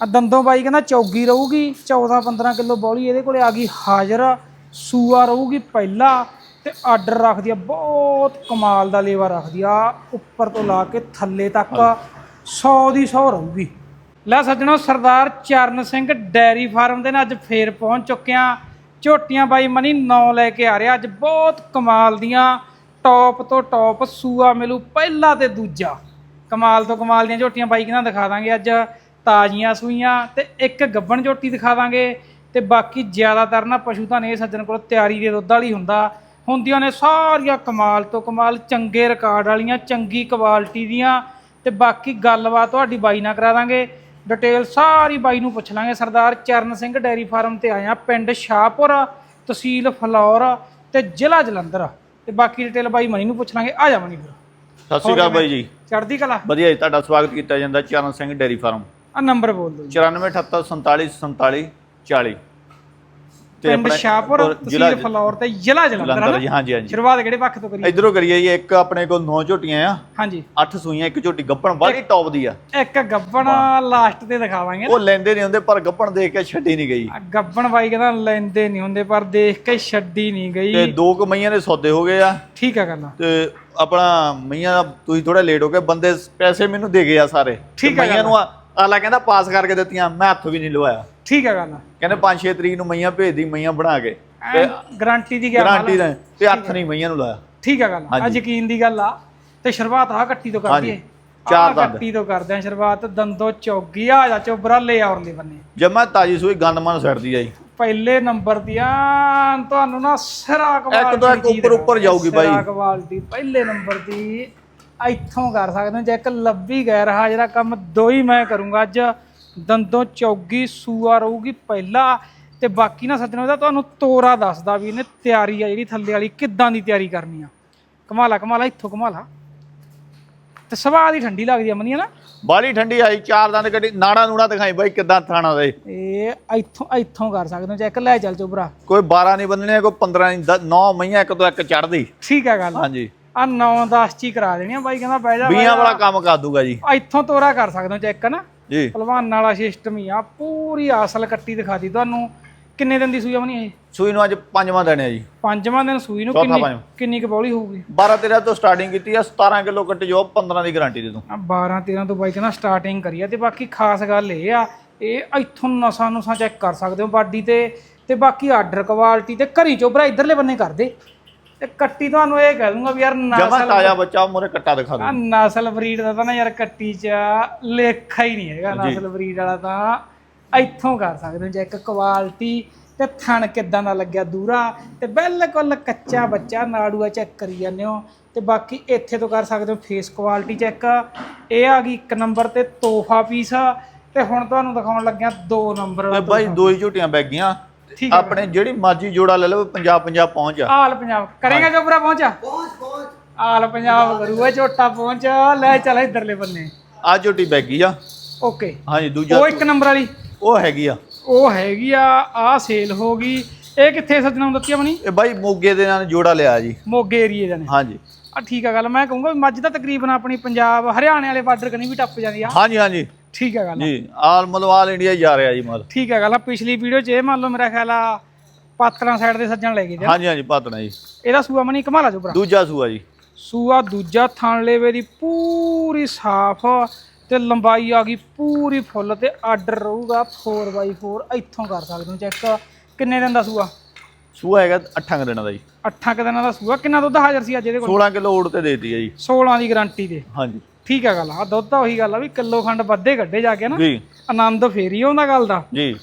ਆ ਦੰਦੋਂ ਬਾਈ ਕਹਿੰਦਾ ਚੌਗੀ ਰਹੂਗੀ 14 15 ਕਿਲੋ ਬੌਲੀ ਇਹਦੇ ਕੋਲੇ ਆ ਗਈ ਹਾਜ਼ਰ, ਸੂਆ ਰਹੂਗੀ ਪਹਿਲਾ ਤੇ ਆਰਡਰ ਰੱਖਦੀ ਆ, ਬਹੁਤ ਕਮਾਲ ਦਾ ਲੇਵਾ ਰੱਖਦੀ ਆ, ਉੱਪਰ ਤੋਂ ਲਾ ਕੇ ਥੱਲੇ ਤੱਕ 100 ਦੀ 100 ਰਹੂਗੀ। ਲੈ ਸੱਜਣੋ, ਸਰਦਾਰ ਚਰਨ ਸਿੰਘ ਡੈਰੀ ਫਾਰਮ ਦੇ ਨਾਲ ਅੱਜ ਫੇਰ ਪਹੁੰਚ ਚੁੱਕਿਆ ਝੋਟੀਆਂ ਬਾਈ ਮਨੀ 9 ਲੈ ਕੇ ਆ ਰਿਹਾ, ਅੱਜ ਬਹੁਤ ਕਮਾਲ ਦੀਆਂ, ਟੌਪ ਤੋਂ ਟੌਪ ਸੂਆ ਮਿਲੂ ਪਹਿਲਾ ਤੇ ਦੂਜਾ। ਕਮਾਲ ਤੋਂ ਕਮਾਲ ਦੀਆਂ ਝੋਟੀਆਂ ਬਾਈ ਕਿਨਾਂ ਦਿਖਾ ਦਾਂਗੇ ਅੱਜ। ਤਾਜ਼ੀਆਂ ਸੂਈਆਂ ਤੇ ਇੱਕ ਗੱਬਣ ਝੋਟੀ ਦਿਖਾ ਦਾਂਗੇ ਤੇ ਬਾਕੀ ਜ਼ਿਆਦਾਤਰ ਨਾ ਪਸ਼ੂ ਤਾਂ ਇਹ ਸੱਜਣ ਕੋਲ ਤਿਆਰੀ ਦੇ ਦੁੱਧ ਵਾਲੀ ਹੁੰਦਾ। ਹੁੰਦੀਆਂ ਨੇ ਸਾਰੀਆਂ ਕਮਾਲ ਤੋਂ ਕਮਾਲ ਚੰਗੇ ਰਿਕਾਰਡ ਵਾਲੀਆਂ ਚੰਗੀ ਕੁਆਲਿਟੀ ਦੀਆਂ। ਤੇ ਬਾਕੀ ਗੱਲਬਾਤ ਤੁਹਾਡੀ ਬਾਈ ਨਾਲ ਕਰਾ ਦਾਂਗੇ। ਡਿਟੇਲ ਸਾਰੀ ਬਾਈ ਨੂੰ ਪੁੱਛ ਲਾਂਗੇ। ਸਰਦਾਰ ਚਰਨ ਸਿੰਘ ਡੈਰੀ ਫਾਰਮ ਤੇ ਆਏ ਆ ਪਿੰਡ ਸ਼ਾਹਪੁਰ ਤਹਿਸੀਲ ਫਲੌਰ ਤੇ ਜ਼ਿਲ੍ਹਾ ਜਲੰਧਰ। ਤੇ ਬਾਕੀ ਡਿਟੇਲ ਬਾਈ ਮਣੀ ਨੂੰ ਪੁੱਛ ਲਾਂਗੇ। ਆ ਜਾ ਮਣੀ ਫਿਰ। ਸਤਿ ਸ਼੍ਰੀ ਅਕਾਲ ਬਾਈ ਜੀ। ਚੜ੍ਹਦੀ ਕਲਾ? ਵਧੀਆ ਜੀ ਤੁਹਾਡਾ ਸਵਾਗਤ ਕੀਤਾ ਜਾਂਦਾ ਚਰਨ ਸਿੰਘ ਡੇਰੀ ਫਾਰਮ। ਆ ਨੰਬਰ ਬੋਲ ਦਿਓ ਜੀ। 94784747 40 ਪਿੰਡ ਸ਼ਾਹਪੁਰ ਤਹਿਸੀਲ ਫਲੌਰ ਤੇ ਜ਼ਿਲ੍ਹਾ ਜਲੰਧਰ? ਹਾਂਜੀ ਹਾਂਜੀ। ਸ਼ੁਰੂਆਤ ਕਿਹੜੇ ਪੱਖ ਤੋਂ ਕਰੀਏ? ਇਧਰੋਂ ਕਰੀਏ ਜੀ ਇੱਕ ਆਪਣੇ ਕੋਲ ਨੌ ਝੋਟੀਆਂ ਆ। ਹਾਂਜੀ। 8 ਸੂਈਆਂ ਇੱਕ ਝੋਟੀ ਗੱਪਣ ਬੜੀ ਟੌਪ ਦੀ ਆ। ਇੱਕ ਗੱਬਣ ਲਾਸਟ ਤੇ ਦਿਖਾਵਾਂਗੇ ਉਹ ਲੈਂਦੇ ਨਹੀਂ ਹੁੰਦੇ ਪਰ ਗੱਪਣ ਦੇਖ ਕੇ ਛੱਡੀ ਨਹੀਂ ਗਈ। ਆ ਗੱਬਣ ਬਾਈ ਕਹਿੰਦਾ ਲੈਂਦੇ ਨਹੀਂ ਹੁੰਦੇ ਪਰ ਦੇਖ ਕੇ ਛੱਡੀ ਨਹੀਂ ਤੇ ਗਈ ਦੋ ਕੁ ਮਈਆਂ ਦੇ ਸੌਦੇ ਹੋ ਗਏ ਆ। ਠੀਕ ਆ ਗੱਲ ਤੇ ਆਪਣਾ ਮਈਆਂ ਦਾ ਤੁਸੀਂ ਥੋੜਾ ਲੇਟ ਹੋ ਗਏ ਬੰਦੇ ਪੈਸੇ ਮੈਨੂੰ ਦੇ ਗਏ ਆ ਸਾਰੇ। ਠੀਕ ਆ ਮਈਆਂ ਨੂੰ ਆਲਾ ਕਹਿੰਦਾ ਪਾਸ ਕਰਕੇ ਦਿੱਤੀਆਂ ਮੈਂ ਹੱਥ ਵੀ ਨਹੀਂ ਲਵਾਇਆ। ਠੀਕ ਆ ਗੱਲ ਕਹਿੰਦੇ 5-6 ਤਰੀਕ ਨੂੰ ਮਈਆਂ ਭੇਜਦੀ ਮਈਆਂ ਬਣਾ ਕੇ। ਤੇ ਗਾਰੰਟੀ ਦੀ ਗੱਲ ਆ? ਗਾਰੰਟੀ ਦਾ ਤੇ ਹੱਥ ਨਹੀਂ ਮਈਆਂ ਨੂੰ ਲਾਇਆ। ਠੀਕ ਆ ਗੱਲ ਆ। ਹਾਂਜੀ। ਯਕੀਨ ਦੀ ਗੱਲ ਆ। ਤੇ ਸ਼ੁਰੂਆਤ ਆ ਕੱਟੀ ਤੋਂ ਕਰਦੀ ਏ। ਚਾਰ ਦੰਦ। ਕੱਟੀ ਤੋਂ ਕਰਦੇ ਆ ਸ਼ੁਰੂਆਤ। ਦੰਦੋ ਚੌਗੀ ਆ ਜਾ ਚੋਬਰਾ ਲੈ ਔਰਲੇ ਬੰਨੇ। ਜਮਾ ਤਾਜੀ ਸੂਈ ਗੰਦਮਨ ਸੜਦੀ ਆ ਜੀ। ਪਹਿਲੇ ਨੰਬਰ ਦੀਆਂ ਤੁਹਾਨੂੰ ਨਾ ਸਿਰਾ ਕੁਆਲਿਟੀ ਇੱਕ ਤੋਂ ਇੱਕ ਉੱਪਰ ਉੱਪਰ ਜਾਊਗੀ ਬਾਈ। ਸਿਰਾ ਕੁਆਲਿਟੀ ਪਹਿਲੇ ਨੰਬਰ ਦੀ। ਇੱਥੋਂ ਕਰ ਸਕਦੇ ਹੋ। ਜੇ ਇੱਕ ਲੱਭੀ ਗੈਰ ਹਾਜ਼ਰਾ ਕੰਮ ਦੋ ਹੀ ਮੈਂ ਕਰੂੰਗਾ ਅੱਜ। ਦੰਦੋਂ ਚੌਗੀ ਸੂਆ ਰਹੂਗੀ ਪਹਿਲਾ। ਤੇ ਬਾਕੀ ਨਾ ਸੱਜਣੋ ਇਹਦਾ ਤੁਹਾਨੂੰ ਤੋਰਾ ਦੱਸਦਾ ਵੀ ਇਹਨੇ ਤਿਆਰੀ ਆ ਜਿਹੜੀ ਥੱਲੇ ਵਾਲੀ ਕਿੱਦਾਂ ਦੀ ਤਿਆਰੀ ਕਰਨੀ ਆ। ਕਮਾਲਾ ਕਮਾਲਾ ਇੱਥੋਂ ਕਮਾਲਾ ਤੇ ਸਵਾਦ ਹੀ ਠੰਡੀ ਲੱਗਦੀ ਆ ਮੰਨੀਆਂ ਨਾ। ਬਾਲੀ ਠੰਡੀ ਆਈ ਚਾਰ ਦੰਦ ਕੱਢੀ ਨਾੜਾ ਨੂੜਾ ਦਿਖਾਈ ਬਾਈ ਕਿਦਾਂ ਥਾਣਾ ਦੇ। ਇਹ ਇੱਥੋਂ ਇੱਥੋਂ ਕਰ ਸਕਦੇ ਹੋ। ਚੈੱਕ ਲੈ ਚੱਲ ਚੋਬਰਾ ਕੋਈ 12 ਨਹੀਂ ਬੰਨਣੇ ਕੋਈ 15 ਨਹੀਂ 9 ਮਈਆਂ ਇੱਕ ਤੋਂ ਇੱਕ ਚੜਦੀ ਠੀਕ ਆ ਗੱਲ। ਹਾਂਜੀ। ਆ 9-10 ਚ ਹੀ ਕਰਾ ਦੇਣੀ ਆ ਬਾਈ ਕਹਿੰਦਾ ਬਹਿ ਜਾ ਬੀਆਂ ਵਾਲਾ ਕੰਮ ਕਰ ਦੂਗਾ ਜੀ। ਆ ਇੱਥੋਂ ਤੋਰਾ ਕਰ ਸਕਦੇ ਹੋ ਚੈੱਕ ਨਾ ਜੀ। ਭਲਵਾਨ ਵਾਲਾ ਸਿਸਟਮ ਹੀ ਆ ਪੂਰੀ ਅਸਲ ਕੱਟੀ ਦਿਖਾਦੀ ਤੁਹਾਨੂੰ। ਕਿੰਨੇ ਦਿਨ ਦੀ ਸੂਈ ਆਵਣੀ ਇਹ? ਸੂਈ ਨੂੰ ਅੱਜ ਪੰਜਵਾਂ ਦਿਨ ਹੈ ਜੀ। ਪੰਜਵਾਂ ਦਿਨ ਸੂਈ ਨੂੰ ਚੌਥਾ ਕਿੰਨੀ ਪੰਜਵਾਂ। ਕਿੰਨੀ ਕੁ ਬੌਲੀ ਹੋਊਗੀ? 12 13 ਤੋਂ ਸਟਾਰਟਿੰਗ ਕੀਤੀ ਆ 17 ਕਿਲੋ ਕੱਟੀ ਜੋ 15 ਦੀ ਗਾਰੰਟੀ ਦੇ ਦੂੰ। ਆ 12 13 ਤੋਂ ਬਾਈ ਕਹਿੰਦਾ ਸਟਾਰਟਿੰਗ ਕਰੀ ਆ ਤੇ ਬਾਕੀ ਖਾਸ ਗੱਲ ਇਹ ਆ ਇਹ ਇੱਥੋਂ ਨਸਾਂ ਨੂਸਾਂ ਚੈੱਕ ਕਰ ਸਕਦੇ ਹੋ ਬਾਡੀ ਤੇ ਤੇ ਬਾਕੀ ਆਰਡਰ ਕੁਆਲਿਟੀ ਤੇ ਘਰੀ ਚੋਬਰਾ ਇਧਰਲੇ ਬੰਨੇ ਕਰ ਦੇ। ਤੇ ਕੱਟੀ ਤੁਹਾਨੂੰ ਇਹ ਕਹਿ ਦੂੰਗਾ ਵੀ ਯਾਰ ਜਮਾ ਨਸਲ ਤਾਜ਼ਾ ਬੱਚਾ ਮੂਰੇ ਕੱਟਾ ਦਿਖਾ ਆ ਦੂੰ ਨਸਲ ਬਰੀਡ ਦਾ ਤਾਂ ਨਾ ਯਾਰ ਕੱਟੀ ਚ ਲੇਖਾ ਹੀ ਨਹੀਂ ਹੈਗਾ ਜੀ। ਨਸਲ ਬਰੀਡ ਵਾਲਾ ਤਾਂ। ਇੱਥੋਂ ਕਰ ਸਕਦੇ ਹੋ ਚੈੱਕ ਕੁਆਲਿਟੀ ਤੇ ਥਣ ਕਿੱਦਾਂ ਦਾ ਲੱਗਿਆ ਦੂਰਾ ਤੇ ਬਿਲਕੁਲ ਕੱਚਾ ਬੱਚਾ ਨਾੜੂਆ ਚੈੱਕ ਕਰੀ ਜਾਂਦੇ ਹੋ। ਤੇ ਬਾਕੀ ਇੱਥੇ ਤੋਂ ਕਰ ਸਕਦੇ ਹੋ ਫੇਸ ਕੁਆਲਿਟੀ ਚੈੱਕ ਇਹ ਆ ਗਈ ਇੱਕ ਨੰਬਰ ਤੇ ਤੋਹਫਾ ਪੀਸ ਤੇ ਹੁਣ ਤੁਹਾਨੂੰ ਦਿਖਾਉਣ ਲੱਗਿਆ ਦੋ ਨੰਬਰ ਬਾਈ ਦੋ ਹੀ ਝੋਟੀਆਂ ਬੈ ਗਈਆਂ। ਠੀਕ ਹੈ। ਆਪਣੇ ਜਿਹੜੀ ਮਰਜ਼ੀ ਜੋੜਾ ਲੈ ਲਓ ਪੰਜਾਬ ਪੰਜਾਬ ਪਹੁੰਚ ਆ ਆਲ ਪੰਜਾਬ। ਕਰੇਗਾ ਜੋ ਪੂਰਾ ਪਹੁੰਚਾ ਪਹੁੰਚ ਪਹੁੰਚ। ਆਲ ਪੰਜਾਬ ਕਰੂਗਾ ਝੋਟਾ ਪਹੁੰਚ। ਲੈ ਚੱਲ ਇਧਰਲੇ ਬੰਨੇ। ਆ ਝੋਟੀ ਬੈ ਗਈ ਆ। ਓਕੇ। ਹਾਂਜੀ ਦੂਜਾ ਉਹ ਇੱਕ ਨੰਬਰ ਵਾਲੀ। ਉਹ ਹੈਗੀ ਆ। ਉਹ ਹੈਗੀ ਆ ਆ ਸੇਲ ਹੋ ਗਈ। ਇਹ ਕਿੱਥੇ ਸੱਜਣਾ ਨੂੰ ਦਿੱਤੀ ਆਪਣੀ? ਇਹ ਬਾਈ ਮੋਗੇ ਦੇ ਨਾਲ ਜੋੜਾ ਲਿਆ ਜੀ। ਮੋਗੇ ਏਰੀਏ ਦੇ ਨੇ ਹਾਂਜੀ। ਆ ਠੀਕ ਆ ਗੱਲ ਮੈਂ ਕਹੂੰਗਾ ਮੱਝ ਤਾਂ ਤਕਰੀਬਨ ਆਪਣੀ ਪੰਜਾਬ ਹਰਿਆਣੇ ਵਾਲੇ ਬਾਰਡਰ ਕਨੀ ਵੀ ਟੱਪ ਜਾਂਦੀ ਆ। ਹਾਂਜੀ ਹਾਂਜੀ। ਠੀਕ ਆ ਗੱਲ ਜੀ ਆਲ ਮਤਲਬ ਆਲ ਇੰਡੀਆ ਜਾ ਰਿਹਾ ਜੀ ਮਾਲ। ਠੀਕ ਆ ਗੱਲ ਆ ਪਿਛਲੀ ਵੀਡੀਓ 'ਚ ਇਹ ਮੰਨ ਲਓ ਮੇਰਾ ਖਿਆਲ ਆ ਪਾਤਰਾਂ ਸਾਈਡ ਦੇ ਸੱਜਣ ਲੈ ਗਏ ਤੇ ਹਾਂਜੀ ਹਾਂਜੀ ਪਾਤਣਾ ਜੀ। ਇਹਦਾ ਸੂਆ ਮਨੀ ਕਮਾਲਾ ਜੋ ਭਰਾ ਦੂਜਾ ਸੂਆ ਜੀ। ਸੂਆ ਦੂਜਾ ਥਣ ਲੇਵੇ ਦੀ ਪੂਰੀ ਸਾਫ਼ ਤੇ ਲੰਬਾਈ ਆ ਗਈ ਪੂਰੀ ਫੁੱਲ ਤੇ ਆਰਡਰ ਰਹੂਗਾ 4x4 ਇੱਥੋਂ ਕਰ ਸਕਦੇ ਹੋ ਚੈੱਕ ਕਿੰਨੇ ਦਿਨ ਦਾ ਸੂਆ? ਸੂਆ ਹੈਗਾ 8 ਦਿਨਾਂ ਦਾ ਜੀ। 8 ਕੁ ਦਿਨਾਂ ਦਾ ਸੂਆ ਕਿੰਨਾ ਦੁੱਧ ਹਾਜ਼ਰ ਸੀ ਅੱਜ ਇਹਦੇ ਕੋਲ? 16 ਕਿਲੋ ਓੜ ਤੇ ਦੇਤੀ ਹੈ ਜੀ। 16 ਦੀ ਗਾਰੰਟੀ ਦੇ ਹਾਂਜੀ। ਠੀਕ ਆ ਗੱਲ ਆ ਦੁੱਧ ਤਾਂ ਉਹੀ ਗੱਲ ਆ ਵੀ ਕਿਲੋ ਖੰਡ ਵੱਧੇ ਕੱਢੇ ਜਾ ਕੇ ਨਾ ਜੀ। ਆਨੰਦ ਫੇਰੀ ਆਉਂਦਾ ਗੱਲ ਦਾ। ਜੀ।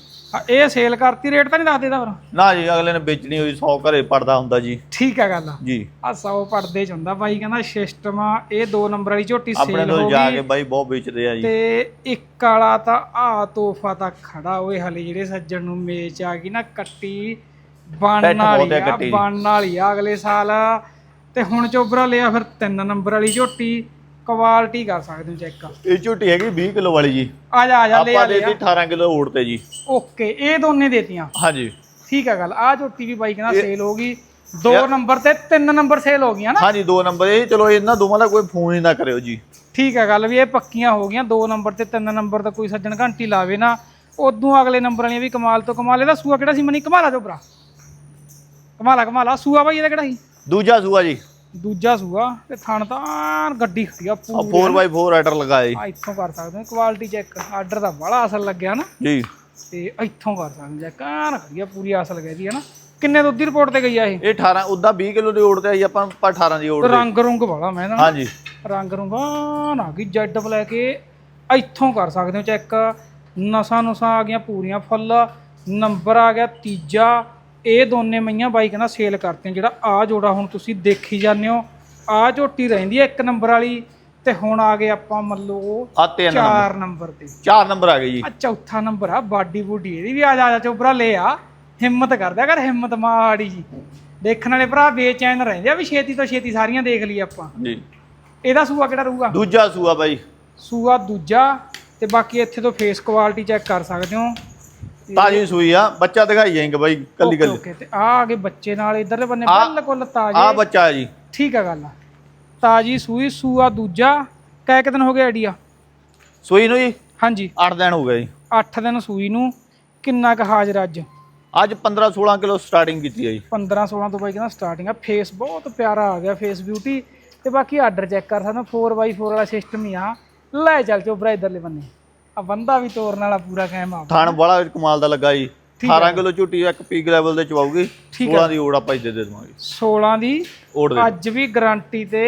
ਇਹ ਸੇਲ ਕਰਤੀ ਰੇਟ ਤਾਂ ਨਹੀਂ ਦੱਸ ਦੇਦਾ ਫਿਰ? ਨਾ ਜੀ ਅਗਲੇ ਨੇ ਵੇਚਣੀ ਹੋਈ 100 ਘਰੇ ਪੜਦਾ ਹੁੰਦਾ ਜੀ। ਠੀਕ ਆ ਗੱਲ ਜੀ। ਆ 100 ਪੜਦੇ ਚ ਹੁੰਦਾ ਬਾਈ ਕਹਿੰਦਾ ਸਿਸਟਮ ਆ ਇਹ ਦੋ ਨੰਬਰ ਵਾਲੀ ਝੋਟੀ ਆਪਣੇ ਸੇਲ ਤੋਂ ਹੋ ਜਾ ਗਈ। ਕੇ ਬਾਈ ਬਹੁਤ ਵੇਚਦੇ ਆ ਜੀ। ਤੇ ਇੱਕ ਵਾਲਾ ਤਾਂ ਆ ਤੋਹਫਾ ਤਾਂ ਖੜਾ ਹੋਏ ਹਲੇ ਜਿਹੜੇ ਸੱਜਣ ਨੂੰ ਮੇਚ ਆ ਗਈ ਨਾ ਕੱਟੀ ਬਣ ਵਾਲੀ ਆ ਦੀ। ਬਣ ਵਾਲੀ ਆ ਅਗਲੇ ਸਾਲ। ਤੇ ਹੁਣ ਚੋਬਰਾ ਲਿਆ ਫਿਰ ਤਿੰਨ ਨੰਬਰ ਵਾਲੀ ਝੋਟੀ। ਕੁਆਲਿਟੀ ਕਰ ਸਕਦੇ ਹੋ ਚੈੱਕ ਇਹ ਝੋਟੀ ਹੈਗੀ 20 ਕਿਲੋ ਵਾਲੀ ਜੀ। ਆ ਜਾ ਆ ਜਾ ਲੈ ਆ ਆਪਾਂ ਲੈ ਦੇਤੀ 18 ਕਿਲੋ ਓੜ ਤੇ ਜੀ। ਓਕੇ ਇਹ ਦੋਨੇ ਦੇਤੀਆਂ। ਹਾਂਜੀ। ਠੀਕ ਆ ਗੱਲ। ਆ ਝੋਟੀ ਵੀ ਬਾਈ ਕਹਿੰਦਾ ਸੇਲ ਹੋ ਗਈ। ਦੋ ਨੰਬਰ ਤੇ ਤਿੰਨ ਨੰਬਰ ਸੇਲ ਹੋ ਗਈਆਂ ਨਾ। ਹਾਂਜੀ ਦੋ ਨੰਬਰ। ਇਹ ਚਲੋ ਇਹਨਾਂ ਦੋਵਾਂ ਦਾ ਕੋਈ ਫੋਨ ਹੀ ਨਾ ਕਰਿਓ ਜੀ। ਠੀਕ ਹੈ ਗੱਲ ਵੀ ਇਹ ਪੱਕੀਆਂ ਹੋ ਗਈਆਂ। 2 ਨੰਬਰ ਤੇ 3 ਨੰਬਰ ਦਾ ਕੋਈ ਸੱਜਣ ਘੰਟੀ ਲਾਵੇ ਨਾ। ਉਦੋਂ ਅਗਲੇ ਨੰਬਰ ਵਾਲੀਆਂ ਵੀ ਕਮਾਲ ਤੋਂ ਕਮਾਲ। ਇਹਦਾ ਸੂਆ ਕਿਹੜਾ ਸੀ ਮਨੀ? ਕਮਾਲਾ ਚੋਬਰਾ ਕਮਾਲਾ ਕਮਾਲਾ ਸੂਆ ਬਾਈ ਇਹਦਾ ਕਿਹੜਾ ਸੀ? ਦੂਜਾ ਸੂਆ ਜੀ। ਦੂਜਾ ਸੂਆ ਤੇ ਥਣ ਤਾਂ ਗੱਡੀ ਖੜੀ ਆ ਆ ਪੂਰੀ 4x4 ਰਾਈਡਰ ਲਗਾਇਆ ਜੀ ਆ ਇੱਥੋਂ ਕਰ ਸਕਦੇ ਹੋ ਕੁਆਲਿਟੀ ਚੈੱਕ ਆਰਡਰ ਦਾ ਬੜਾ ਅਸਲ ਲੱਗਿਆ ਨਾ। ਜੀ। ਤੇ ਇੱਥੋਂ ਕਰ ਸਕਦੇ ਚੈੱਕ ਆਂ ਖੜੀ ਆ ਪੂਰੀ ਅਸਲ ਗਈ ਹੈ ਨਾ। ਕਿੰਨੇ ਦੁੱਧ ਦੀ ਰਿਪੋਰਟ ਤੇ ਗਈ ਆ ਇਹ? ਇਹ 18 ਉਦਾਂ 20 ਕਿਲੋ ਦੀ ਓੜ ਤੇ ਆਈ ਆਪਾਂ ਪਰ 18 ਦੀ ਓੜ ਤੇ। ਰੰਗ ਰੁੰਗ ਵਾਲਾ ਮੈਂ ਨਾ ਹਾਂਜੀ। ਰੰਗ ਰੁੰਗਾਂ ਆ ਗਈ ਜੈਡ ਲੈ ਕੇ ਇੱਥੋਂ ਕਰ ਸਕਦੇ ਹੋ ਚੈੱਕ ਨਸਾਂ ਨੁਸਾਂ ਆ ਗਈਆਂ ਪੂਰੀਆਂ ਫੁੱਲ। ਨੰਬਰ ਆ ਗਿਆ ਤੀਜਾ। ਇਹ ਦੋਨੇ ਮਈਆਂ ਬਾਈ ਕਹਿੰਦਾ ਸੇਲ ਕਰਤੇ ਜਿਹੜਾ ਆ ਜੋੜਾ ਹੁਣ ਤੁਸੀਂ ਦੇਖੀ ਜਾਂਦੇ ਹੋ ਆ ਝੋਟੀ ਰਹਿੰਦੀ ਹੈ ਇੱਕ ਨੰਬਰ ਵਾਲੀ ਤੇ ਹੁਣ ਆ ਗਏ ਆਪਾਂ ਮੰਨ ਲਓ ਆ ਤਿੰਨ ਚਾਰ ਨੰਬਰ ਤੇ। ਚਾਰ ਨੰਬਰ ਆ ਗਏ ਜੀ। ਆ ਚੌਥਾ ਨੰਬਰ ਆ ਬਾਡੀ ਬੂਡੀ ਇਹਦੀ ਵੀ ਆ ਜਾ ਆ ਜਾ ਚੋਬਰਾ ਲੈ ਆ ਹਿੰਮਤ ਕਰਦਾ ਕਰ ਹਿੰਮਤ ਮਾੜੀ ਜੀ। ਦੇਖਣ ਵਾਲੇ ਭਰਾ ਬੇਚੈਨ ਰਹਿੰਦੇ ਆ ਵੀ ਛੇਤੀ ਤੋਂ ਛੇਤੀ ਸਾਰੀਆਂ ਦੇਖ ਲਈ ਆਪਾਂ। ਜੀ। ਇਹਦਾ ਸੂਆ ਕਿਹੜਾ ਰਹੂਗਾ? ਦੂਜਾ ਸੂਆ ਬਾਈ। ਸੂਆ ਦੂਜਾ ਤੇ ਬਾਕੀ ਇੱਥੇ ਤੋਂ ਫੇਸ ਕੁਆਲਿਟੀ ਚੈੱਕ ਕਰ ਸਕਦੇ ਹੋ। ਤਾਜੀ ਸੂਈ ਆ ਬੱਚਾ ਦਿਖਾਈ ਜਾਏਗਾ ਬਾਈ ਕੱਲੀ ਕੱਲੀ। ਓਕੇ ਤੇ ਆ ਆ ਗਏ ਬੱਚੇ ਨਾਲ ਇਧਰਲੇ ਬੰਨੇ ਆ- ਬਿਲਕੁਲ ਆ ਤਾਜ਼ੇ ਬੱਚਾ ਹੈ ਜੀ। ਠੀਕ ਆ ਗੱਲ ਆ। ਤਾਜੀ ਸੂਈ ਸੂਆ ਦੂਜਾ ਕੈ ਕਿ ਦਿਨ ਹੋ ਗਏ ਆਈਡੀਆ ਸੂਈ ਨੂੰ ਜੀ? ਹਾਂਜੀ। 8 ਦਿਨ ਹੋ ਗਏ ਜੀ। 8 ਦਿਨ ਸੂਈ ਨੂੰ ਕਿੰਨਾ ਕੁ ਹਾਜ਼ਰ ਅੱਜ? ਅੱਜ 15 16 ਕਿਲੋ ਸਟਾਰਟਿੰਗ ਕੀਤੀ ਹੈ ਜੀ। 15 16 ਤੋਂ ਬਾਈ ਕਹਿੰਦਾ ਸਟਾਰਟਿੰਗ ਆ। ਫੇਸ ਬਹੁਤ ਪਿਆਰਾ ਆ ਗਿਆ ਫੇਸ ਬਿਊਟੀ ਤੇ ਬਾਕੀ ਆਰਡਰ ਚੈੱਕ ਕਰ ਸਕਦੇ ਹੋ 4x4 ਵਾਲਾ ਸਿਸਟਮ ਹੀ ਆ। ਲੈ ਚੱਲ ਚੋਬਰਾ ਇਧਰਲੇ ਬੰਨੇ। ਆ ਬੰਦਾ ਵੀ ਤੋਰਨ ਵਾਲਾ ਪੂਰਾ ਕਾਇਮ ਆ। ਥਣ ਬੜਾ ਕਮਾਲ ਦਾ ਲੱਗਾ ਜੀ। ਠੀਕ 18 ਕਿਲੋ ਝੂਟੀ ਇੱਕ ਪੀਕ ਲੈਵਲ ਦੇ ਚਵਾਉਗੀ ਠੀਕ 16 ਦੀ ਓੜ ਆਪਾਂ ਹੀ ਦੇ ਦੇ ਦੇਵਾਂਗੇ। 16 ਦੀ ਓੜ ਦੇ। ਅੱਜ ਵੀ ਗਾਰੰਟੀ ਤੇ।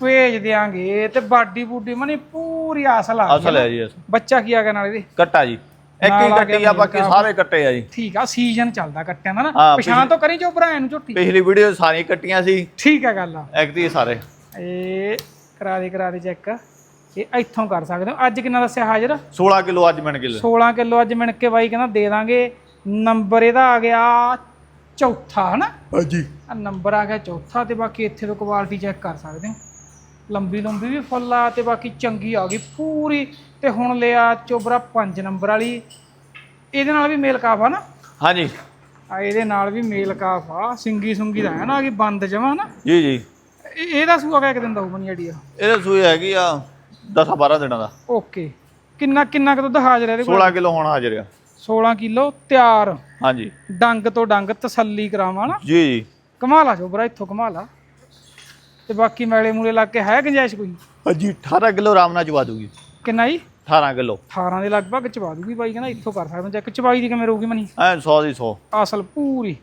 ਭੇਜ ਦਿਆਂਗੇ ਤੇ ਬਾਡੀ ਬੂਡੀ ਮਨੀ ਪੂਰੀ ਅਸਲ ਆ ਅਸਲ ਹੈ ਜੀ। ਬੱਚਾ ਕੀ ਆ ਗਿਆ ਨਾਲ ਇਹਦੇ ਕੱਟਾ ਜੀ। ਇੱਕ ਹੀ ਕੱਟੀ ਆ ਬਾਕੀ। ਸਾਰੇ ਕੱਟੇ ਆ ਜੀ। ਠੀਕ ਆ ਸੀਜ਼ਨ ਚੱਲਦਾ ਕੱਟਿਆਂ ਦਾ ਨਾ। ਪਛਾਣ ਤੋਂ ਕਰੀ ਜੋ ਭਰਾ ਨੂੰ ਝੋਟੀ? ਪਿਛਲੀ ਵੀਡੀਓ ਸਾਰੀਆਂ ਕੱਟੀਆਂ ਸੀ। ਠੀਕ ਆ ਗੱਲ ਆ। ਇੱਕ ਦੀ ਸਾਰੇ। ਇਹ ਕਰਾ ਦੇ ਕਰਾ ਦੇ ਚੈੱਕ ਇਹ ਇੱਥੋਂ ਕਰ ਸਕਦੇ ਹੋ। ਅੱਜ ਕਿੰਨਾ ਦੱਸਿਆ ਹਾਜ਼ਰ? 16 ਕਿਲੋ ਅੱਜ ਮਿਣ ਕਿਲੋ 16 ਕਿਲੋ ਅੱਜ ਮਿਣ ਕੇ ਬਾਈ ਕਹਿੰਦਾ ਦੇ ਦਾਂਗੇ। ਨੰਬਰ ਇਹਦਾ ਆ ਗਿਆ ਚੌਥਾ ਹਨਾ? ਹਾਂਜੀ। ਆ ਨੰਬਰ ਆ ਗਿਆ ਚੌਥਾ ਤੇ ਬਾਕੀ ਇੱਥੇ ਤੋਂ ਕੁਆਲਿਟੀ ਚੈੱਕ ਕਰ ਸਕਦੇ ਹੋ। ਲੰਬੀ ਲੰਬੀ ਵੀ ਫੁੱਲ ਆ ਤੇ ਬਾਕੀ ਚੰਗੀ ਆ ਗਈ ਪੂਰੀ। ਤੇ ਹੁਣ ਲਿਆ ਚੋਬਰਾ 5 ਨੰਬਰ ਵਾਲੀ। ਇਹਦੇ ਨਾਲ ਵੀ ਮੇਲ ਕਾਫ ਆ ਨਾ? ਹਾਂਜੀ। ਆ ਇਹਦੇ ਨਾਲ ਵੀ ਮੇਲ ਕਾਫ ਆ। ਸਿੰਗੀ ਸੁੰਗੀ ਦਾ ਹੈ ਨਾ ਆ ਗਈ ਬੰਦ ਜਮਾ ਨਾ ਜੀ ਜੀ। ਇਹ- ਇਹਦਾ ਸੂਆ ਕਹਿ ਕੇ ਦਿੰਦਾ ਉਹ ਬਣੀ ਆਈਡੀਆ ਇਹਦੇ ਸੂਈ ਹੈਗੀ ਆ 10 12 ਦਿਨਾਂ ਦਾ। ਓਕੇ। ਕਿੰਨਾ ਕਿੰਨਾ ਕੁ ਦੁੱਧ ਹਾਜ਼ਰ ਹੈ ਇਹਦੇ ਕੋਲ? 16 ਕਿਲੋ ਹੁਣ ਹਾਜ਼ਰ ਆ। 16 ਕਿਲੋ ਤਿਆਰ। ਹਾਂਜੀ। ਡੰਗ ਤੋਂ ਡੰਗ ਤਸੱਲੀ ਕਰਾਵਾਂ ਨਾ ਜੀ ਜੀ। ਕਮਾਲ ਆ ਜੋਬਰਾ ਇੱਥੋਂ ਕਮਾਲ ਆ। ਤੇ ਬਾਕੀ ਮੈਲੇ ਮੂਲੇ ਲੱਗ ਕੇ ਹੈ ਗੁੰਜਾਇਸ਼ ਕੋਈ? ਹਾਂਜੀ 18 ਕਿਲੋ ਆਰਾਮ ਨਾਲ ਚਵਾ ਦੂਗੀ। ਕਿੰਨਾ ਜੀ? 18 ਕਿਲੋ। 18 ਦੇ ਲਗਭਗ ਚਵਾ ਦੂਗੀ ਬਾਈ ਕਹਿੰਦਾ ਇੱਥੋਂ ਕਰ ਸਕਦਾ। ਚੈੱਕ ਚਵਾਈ ਦੀ ਕਿਵੇਂ ਰਹੂਗੀ ਮਨੀ? ਐ 100 ਦੀ 100 ਅਸਲ ਪੂਰੀ।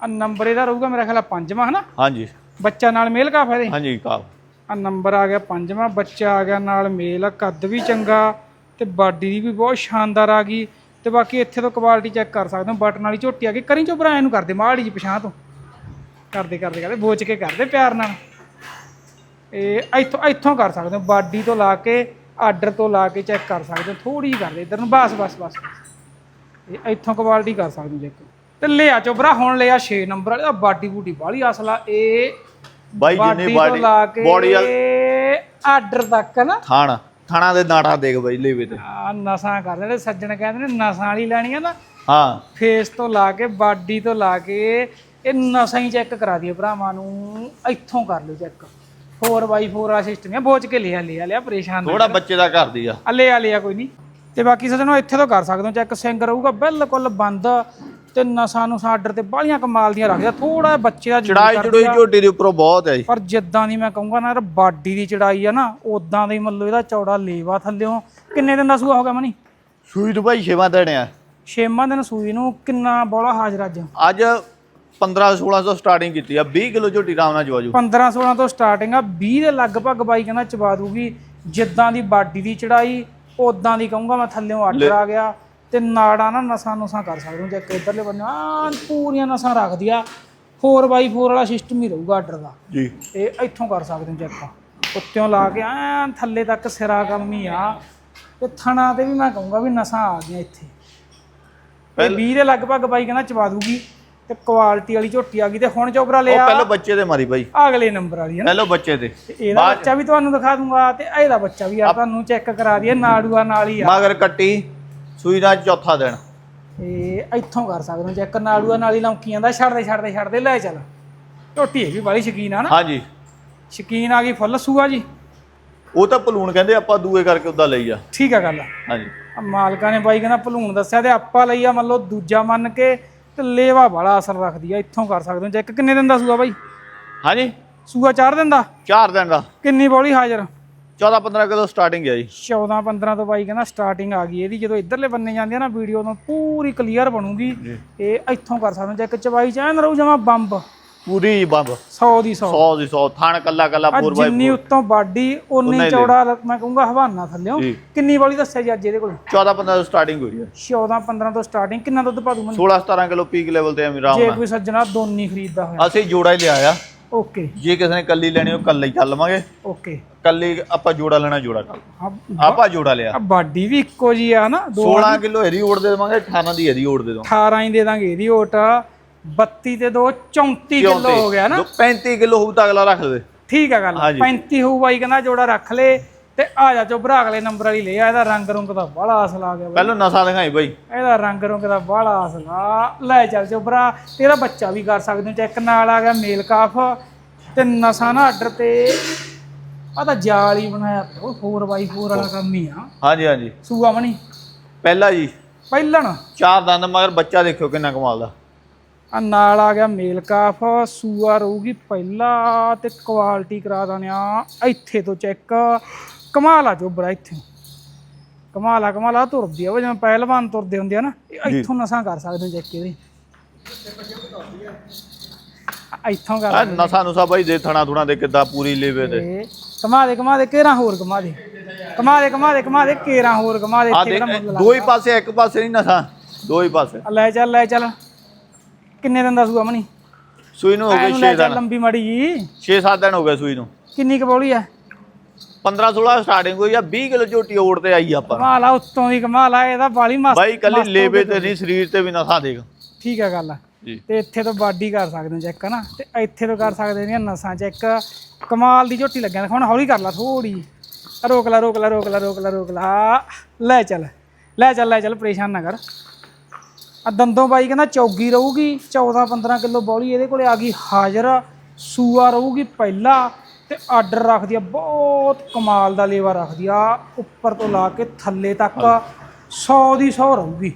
ਆ ਨੰਬਰ ਇਹਦਾ ਰਹੂਗਾ ਮੇਰਾ ਖਿਆਲ ਆ ਪੰਜਵਾਂ ਹਨਾ? ਹਾਂਜੀ। ਬੱਚਾ ਨਾਲ ਮੇਲ ਕਾਫ ਇਹਦੇ? ਹਾਂਜੀ ਕਾਬ ਆ ਨੰਬਰ ਆ ਗਿਆ ਪੰਜਵਾਂ, ਬੱਚਾ ਆ ਗਿਆ ਨਾਲ ਮੇਲ ਆ, ਕੱਦ ਵੀ ਚੰਗਾ ਤੇ ਬਾਡੀ ਦੀ ਵੀ ਬਹੁਤ ਸ਼ਾਨਦਾਰ ਆ ਗਈ ਤੇ ਬਾਕੀ ਇੱਥੇ ਤੋਂ ਕੁਆਲਿਟੀ ਚੈੱਕ ਕਰ ਸਕਦੇ ਹੋ, ਬਟਨ ਵਾਲੀ ਝੋਟੀ ਆ ਗਈ, ਕਰੀ ਚੋ ਭਰਾ ਇਹਨੂੰ ਕਰਦੇ, ਮਾੜੀ ਜੀ ਪਛਾਂ ਤੋਂ। ਕਰਦੇ ਕਰਦੇ ਕਰਦੇ, ਬੋਚ ਕੇ ਕਰਦੇ ਪਿਆਰ ਨਾਲ। ਇਹ ਇੱਥੋਂ ਇੱਥੋਂ ਕਰ ਸਕਦੇ ਹੋ, ਬਾਡੀ ਤੋਂ ਲਾ ਕੇ, ਆਰਡਰ ਤੋਂ ਲਾ ਕੇ ਚੈੱਕ ਕਰ ਸਕਦੇ ਹੋ ਥੋੜੀ ਜਿਹੀ ਕਰਦੇ, ਇਧਰ ਨੂੰ ਬਸ ਬਸ ਬਸ। ਇਹ ਇੱਥੋਂ ਕੁਆਲਿਟੀ ਕਰ ਸਕਦੇ ਹੋ ਚੈੱਕ ਤੇ ਲਿਆ ਚੋਬਰਾ ਹੁਣ ਲਿਆ 6 ਨੰਬਰ ਵਾਲਾ ਬਾਡੀ ਬੂਟੀ ਬਾਲੀ ਅਸਲਾ ਇਹ ਬਾਈ ਜਿੰਨੀ ਬਾਡੀ ਬੋਡੀ ਆਰਡਰ ਤੱਕ ਨਾ। ਥਾਣ ਥਾਣਾ ਦੇ ਨਾਟਾ ਦੇਖ ਬਾਈ ਲੇਵੇ ਤੇ। ਆ ਨਸਾਂ ਕਰਦੇ ਨੇ ਸੱਜਣ ਕਹਿੰਦੇ ਨੇ ਨਸਾਂ ਵਾਲੀ ਲੈਣੀ ਆ ਨਾ। ਹਾਂ। ਫੇਸ ਤੋਂ ਲਾ ਕੇ ਬਾਡੀ ਤੋਂ ਲਾ ਕੇ ਇਹ ਨਸਾਂ ਹੀ ਚੈੱਕ ਕਰਾ ਦਿਓ ਭਰਾਵਾਂ ਨੂੰ ਇੱਥੋਂ ਕਰ ਲਿਓ ਚੈੱਕ 4x4 ਵਾਲਾ ਸਿਸਟਮ ਆ ਬੋਚ ਕੇ ਲਿਆ ਲਿਆ ਲਿਆ ਪਰੇਸ਼ਾਨ ਥੋੜਾ ਬੱਚੇ ਦਾ ਘਰ ਦੀ ਆ। ਆ ਲਿਆ ਲਿਆ ਕੋਈ ਨਹੀਂ। ਤੇ ਬਾਕੀ ਸੱਜਣੋ ਇੱਥੇ ਤੋਂ ਕਰ ਸਕਦੇ ਹੋ ਚੈੱਕ ਸਿੰਗ ਰਹੂਗਾ ਬਿਲਕੁਲ ਬੰਦ। ਤੇ ਨਸਾਂ ਨੂੰ ਆਰਡਰ ਤੇ ਬਾਲੀਆਂ ਕਮਾਲ ਦੀਆਂ ਰੱਖਦਾ ਥੋੜਾ ਬੱਚੇ ਦਾ ਜ਼ਰੂਰ ਚੜਾਈ ਚੜੂਈ। ਝੋਟੀ ਦੇ ਉੱਪਰੋਂ ਬਹੁਤ ਹੈ ਜੀ। ਪਰ ਜਿੱਦਾਂ ਦੀ ਮੈਂ ਕਹੂੰਗਾ ਨਾ ਯਾਰ ਬਾਡੀ ਦੀ ਚੜਾਈ ਆ ਨਾ ਉਦਾਂ ਦਾ ਹੀ ਮਤਲਬ ਇਹਦਾ ਚੌੜਾ ਲੇਵਾ ਥੱਲਿਓਂ। ਕਿੰਨੇ ਦਿਨ ਦਾ ਸੂਆ ਹੋ ਗਿਆ ਮਨੀ? ਸੂਈ ਤੋਂ ਭਾਈ ਛੇਵਾਂ ਆ। ਛੇਵਾਂ ਦਿਨ ਸੂਈ ਨੂੰ ਕਿੰਨਾ ਬੋਲਾ ਹਾਜ਼ਰ ਅੱਜ? ਅੱਜ 15 1600 ਸਟਾਰਟਿੰਗ ਕੀਤੀ ਆ 20 ਕਿਲੋ ਝੋਟੀ ਆਰਾਮ ਨਾਲ ਚਵਾਜੂ 15 16 ਤੋਂ ਸਟਾਰਟਿੰਗ ਆ 20 ਦੇ ਲਗਭਗ ਬਾਈ ਕਹਿੰਦਾ ਚਬਾ ਦੂਗੀ। ਜਿੱਦਾਂ ਦੀ ਬਾਡੀ ਦੀ ਚੜਾਈ ਉਦਾਂ ਦੀ ਕਹੂੰਗਾ ਮੈਂ ਥੱਲਿਓਂ ਆਰਡਰ ਆ ਗਿਆ। ਤੇ ਨਾੜਾਂ ਨਾ ਨਸਾਂ ਨੁਸਾਂ ਕਰ ਸਕਦੇ ਹੋ ਜੇ ਕਿ ਇਧਰਲੇ ਬੰਨੇ ਆ ਪੂਰੀਆਂ ਨਸਾਂ ਰੱਖਦੀ ਆ। 4x4 ਵਾਲਾ ਸਿਸਟਮ ਹੀ ਰਹੂਗਾ ਆਰਡਰ ਦਾ। ਜੀ। ਤੇ ਇੱਥੋਂ ਕਰ ਸਕਦੇ ਹੋ ਚੈੱਕ ਉੱਤਿਓਂ ਲਾ ਕੇ ਐਨ ਥੱਲੇ ਤੱਕ ਸਿਰਾ ਕਲਮੀ ਆ। ਤੇ ਥਣਾ ਤੇ ਵੀ ਮੈਂ ਕਹੂੰਗਾ ਵੀ ਨਸਾਂ ਆ ਗਈਆਂ ਇੱਥੇ। ਤੇ 20 ਦੇ ਲਗਭਗ ਬਾਈ ਕਹਿੰਦਾ ਚਵਾ ਦੂਗੀ। ਤੇ ਕੁਆਲਿਟੀ ਵਾਲੀ ਝੋਟੀ ਆ ਗਈ ਤੇ ਹੁਣ ਚੋਬਰਾ ਉਹ ਲਿਆ ਪਹਿਲਾਂ ਬੱਚੇ ਦੇ ਮਾਰੀ ਬਾਈ। ਅਗਲੇ ਨੰਬਰ ਵਾਲੀ ਹੈ ਨਾ। ਪਹਿਲਾਂ ਬੱਚੇ ਦੇ ਤੇ ਇਹਦਾ ਬੱਚਾ ਵੀ ਤੁਹਾਨੂੰ ਦਿਖਾ ਦੂੰਗਾ ਤੇ ਇਹਦਾ ਬੱਚਾ ਵੀ ਆ ਤੁਹਾਨੂੰ ਚੈੱਕ ਕਰਾ ਦਈਏ ਨਾੜੂਆ ਨਾਲ ਹੀ ਆ। ਮਗਰ ਕੱਟੀ। ਸੂਈ ਦਾ ਚੌਥਾ ਦਿਨ। ਤੇ ਇੱਥੋਂ ਕਰ ਸਕਦੇ ਹੋ ਚੈੱਕ ਨਾੜੂਆ ਨਾਲ ਹੀ ਲੌਂਕੀਆਂ ਦਾ ਛੱਡਦੇ ਛੱਡਦੇ ਛੱਡਦੇ ਲੈ ਚੱਲ। ਝੋਟੀ ਹੈਗੀ ਬੜੀ ਸ਼ਕੀਨ ਆ ਨਾ। ਹਾਂਜੀ। ਸ਼ਕੀਨ ਆ ਗਈ ਫੁੱਲ ਸੂਆ ਜੀ। ਉਹ ਤਾਂ ਪਲੂਣ ਕਹਿੰਦੇ ਆਪਾਂ ਦੂਏ ਕਰਕੇ ਉਦਾਂ ਲਈ ਆ। ਠੀਕ ਆ ਗੱਲ। ਹਾਂਜੀ। ਮਾਲਕਾਂ ਨੇ ਬਾਈ ਕਹਿੰਦਾ ਭਲੂਣ ਦੱਸਿਆ ਤੇ ਆਪਾਂ ਲਈ ਆ ਮੰਨ ਲਓ ਦੂਜਾ ਮੰਨ ਕੇ ਤੇ ਲੇਵਾ ਬੜਾ ਅਸਰ ਰੱਖਦੀ ਆ ਇੱਥੋਂ ਕਰ ਸਕਦੇ ਹੋ। ਚੈੱਕ ਕਿੰਨੇ ਦਿਨ ਦਾ ਸੂਆ ਬਾਈ? ਹਾਂਜੀ। ਸੂਆ ਚਾਰ ਦਿਨ ਦਾ? ਚਾਰ ਦਿਨ ਦਾ। ਕਿੰਨੀ ਬੋਲੀ ਹਾਜ਼ਰ? 14 15 ਕਿਲੋ ਸਟਾਰਟਿੰਗ ਹੈ ਜੀ? 14 15 ਤੋਂ ਬਾਈ ਕਹਿੰਦਾ ਸਟਾਰਟਿੰਗ ਆ ਗਈ। ਇਹਦੀ ਜਦੋਂ ਇੱਧਰਲੇ ਬੰਨੇ ਜਾਂਦੀ ਆ ਨਾ ਵੀਡੀਓ ਤੋਂ ਪੂਰੀ ਕਲੀਅਰ ਬਣੂਗੀ। ਇਹ ਇੱਥੋਂ ਕਰ ਸਕਦੇ ਚੈੱਕ ਚਵਾਈ ਚ ਐਨ ਰਹੂ ਜਮਾ ਬੰਬ। ਪੂਰੀ ਬੰਬ। 100 ਦੀ 100 100 ਦੀ 100 ਥਣ ਕੱਲਾ ਕੱਲਾ 4 ਬਾਈ ਜਿੰਨੀ ਉੱਤੋਂ ਬਾਡੀ ਉਨਾ ਚੌੜਾ ਮੈਂ ਕਹੂੰਗਾ ਹਵਾਨਾ ਥੱਲਿਓ ਜੀ। ਕਿੰਨੀ ਬੋਲੀ ਦੱਸਿਆ ਜੀ ਅੱਜ ਇਹਦੇ ਕੋਲ? 14 15 ਸਟਾਰਟਿੰਗ ਹੋਈ ਹੈ 14 15 ਤੋਂ ਸਟਾਰਟਿੰਗ ਕਿੰਨਾ ਦੁੱਧ ਪਾ ਦੂ ਮੈਨੂੰ? 16 17 ਕਿਲੋ ਪੀਕ ਲੈਵਲ ਤੇ ਆਰਾਮ ਜੇ ਕੋਈ ਸੱਜਣਾ ਦੋਨੀ ਖਰੀਦਦਾ ਹੋਇਆ। ਅਸੀਂ ਜੋੜਾ ਹੀ ਲਿਆ ਆ ਓਕੇ ਜੇ ਕਿਸੇ ਨੇ ਕੱਲੀ ਲੈਣੀ ਉਹ ਕੱਲਾ ਕਰ ਲਵਾਂਗੇ। ਓਕੇ ਕੱਲੀ ਆਪਾਂ ਜੋੜਾ ਲੈਣਾ ਜੋੜਾ। ਕਰ। ਆਪਾਂ ਜੋੜਾ ਲਿਆ। ਬਾਡੀ ਵੀ ਇੱਕੋ ਜੀ ਆ ਨਾ ਦੋ 16 ਕਿਲੋ ਇਹਦੀ ਓੜ ਦੇ ਦੇਵਾਂਗੇ 18 ਦੀ ਇਹਦੀ ਓੜ ਦੇ ਦਵਾਂਗੇ। 18 ਹੀ ਦੇ ਦਾਂਗੇ ਇਹਦੀ ਓਟ। 32 ਤੇ 2 34 ਕਿਲੋ ਹੋ ਗਿਆ ਨਾ। 35 ਕਿਲੋ ਹੋਊ ਤਾਂ ਅਗਲਾ ਰੱਖ ਦੇ। ਠੀਕ ਆ ਗੱਲ। ਹਾਂਜੀ। 35 ਹੋਊ ਬਾਈ ਕਹਿੰਦਾ ਜੋੜਾ ਰੱਖ ਲੈ। ਤੇ ਆ ਜਾ ਚੋਬਰਾ ਅਗਲੇ ਨੰਬਰ ਵਾਲੀ ਲੈ ਆ ਇਹਦਾ ਰੰਗ ਰੁੰਗ ਦਾ ਬੜਾ ਅਸਲ ਆ ਗਿਆ ਬਾਈ। ਪਹਿਲਾਂ ਨਸਾ ਦਿਖਾਈ ਬਾਈ। ਇਹਦਾ ਰੰਗ ਰੁੰਗ ਦਾ ਬੜਾ ਅਸਲ ਆ। ਲੈ ਚੱਲ ਚੋਬਰਾ ਇਹਦਾ ਬੱਚਾ ਵੀ ਕਰ ਸਕਦੇ ਹੋ ਚੈੱਕ ਨਾਲ ਆ ਗਿਆ ਮੇਲ ਕਾਫ। ਤੇ ਨਸਾਂ ਨਾ ਆਰਡਰ ਤੇ ਆ ਤਾਂ ਜਾਲ ਹੀ ਬਣਾਇਆ ਪਿਆ 4x4 ਵਾਲਾ ਕੰਮ ਹੀ ਆ। ਹਾਂਜੀ ਹਾਂਜੀ। ਸੂਆ ਮਣੀ? ਪਹਿਲਾ ਜੀ। ਪਹਿਲਣ? ਚਾਰ ਦੰਦ ਮਗਰ ਬੱਚਾ ਦੇਖਿਓ ਕਿੰਨਾ ਕਮਾਲ ਦਾ। ਆ ਨਾਲ ਆ ਗਿਆ ਮੇਲ ਕਾਫ ਸੂਆ ਰਹੂਗੀ ਪਹਿਲਾ ਤੇ ਕੁਆਲਿਟੀ ਕਰਾ ਦਣਿਆ ਇੱਥੇ ਤੋਂ ਚੈੱਕ। ਕਮਾਲ ਆ ਜੋਬਰਾ ਇੱਥੇ। ਕਮਾਲ ਆ ਕਮਾਲ ਆ ਤੁਰਦੀ ਆ। ਉਹ ਜਿਵੇਂ ਪਹਿਲਵਾਨ ਤੁਰਦੇ ਹੁੰਦੇ ਆ ਨਾ ਇੱਥੋਂ ਨਸਾਂ ਕਰ ਸਕਦੇ ਹੋ ਚੈੱਕ ਇਹਦੀ ਇੱਥੋਂ ਕਰ ਨਸਾ ਨੁਸਾ ਬਾਈ ਦੇ ਥਣਾ ਥੁਣਾ ਦੇ ਕਿੱਦਾਂ ਪੂਰੀ ਲੇਵੇ ਦੇ ਕਮਾ ਦੇ ਕਮਾ ਦੇ ਕੇਰਾ ਹੋਰ ਕਮਾ ਦੇ। ਕਮਾ ਦੇ ਕਮਾ ਦੇ ਕਮਾ ਦੇ ਕੇਰਾ ਹੋਰ ਕਮਾ ਦੇ। ਦੋ ਹੀ ਪਾਸੇ ਇੱਕ ਪਾਸੇ ਨਹੀਂ ਨਸਾ ਦੋ ਪਾਸੇ। ਲੈ ਚੱਲ ਲੈ ਚੱਲ। ਕਿੰਨੇ ਦਿਨ ਦਾ ਸੂਆ ਮਣੀ ਸੂਈ ਨੂੰ ਹੋ ਗਏ 6 ਦਿਨ। ਲੰਬੀ ਮੜੀ ਜੀ। 6-7 ਦਿਨ ਹੋ ਗਏ ਸੂਈ ਨੂੰ। ਕਿੰਨੀ ਕਬੌਲੀ ਆ? 15 16 ਸਟਾਰਟਿੰਗ ਹੋਈ ਆ 20 ਕਿਲੋ ਝੋਟੀ ਓੜ ਤੇ ਆਈ ਆਪਾਂ। ਕਮਾਲ ਆ ਉੱਤੋਂ ਦੀ ਕਮਾਲ ਆ ਇਹਦਾ ਬਾਲੀ ਮਾਸ ਬਾਈ ਕੱਲੀ ਲੇਵੇ ਤੇ ਨਹੀਂ ਸਰੀਰ ਤੇ ਵੀ ਨਸਾਂ ਦੇਖ। ਠੀਕ ਆ ਗੱਲ ਤੇ ਇੱਥੇ ਤੋਂ ਬਾਡੀ ਕਰ ਸਕਦੇ ਹੋ ਚੈੱਕ ਹਨਾ? ਤੇ ਇੱਥੇ ਤੋਂ ਕਰ ਸਕਦੇ ਨੇ ਨਸਾਂ ਚੈੱਕ ਕਮਾਲ ਦੀ ਝੋਟੀ ਲੱਗਿਆ ਹੁਣ ਹੌਲੀ ਕਰ ਲਾ ਥੋੜੀ ਰੋਕ ਲਾ ਰੋਕ ਲਾ ਰੋਕ ਲਾ ਰੋਕ ਲਾ ਰੋਕ ਲਾ। ਲੈ ਚੱਲ ਲੈ ਚੱਲ ਲੈ ਚੱਲ ਪਰੇਸ਼ਾਨ ਨਾ ਕਰ। ਆ ਦੰਦੋਂ ਬਾਈ ਕਹਿੰਦਾ ਚੌਗੀ ਰਹੂਗੀ 14 15 ਕਿਲੋ ਬੌਲੀ ਇਹਦੇ ਕੋਲੇ ਆ ਗਈ ਹਾਜ਼ਰ। ਸੂਆ ਰਹੂਗੀ ਪਹਿਲਾ। ਤੇ ਆਰਡਰ ਰੱਖਦੀ ਆ ਬਹੁਤ ਕਮਾਲ ਦਾ ਲੇਵਾ ਰੱਖਦੀ ਆ ਉੱਪਰ ਤੋਂ ਲਾ ਕੇ ਥੱਲੇ ਤੱਕ 100 ਦੀ 100 ਰਹੂਗੀ।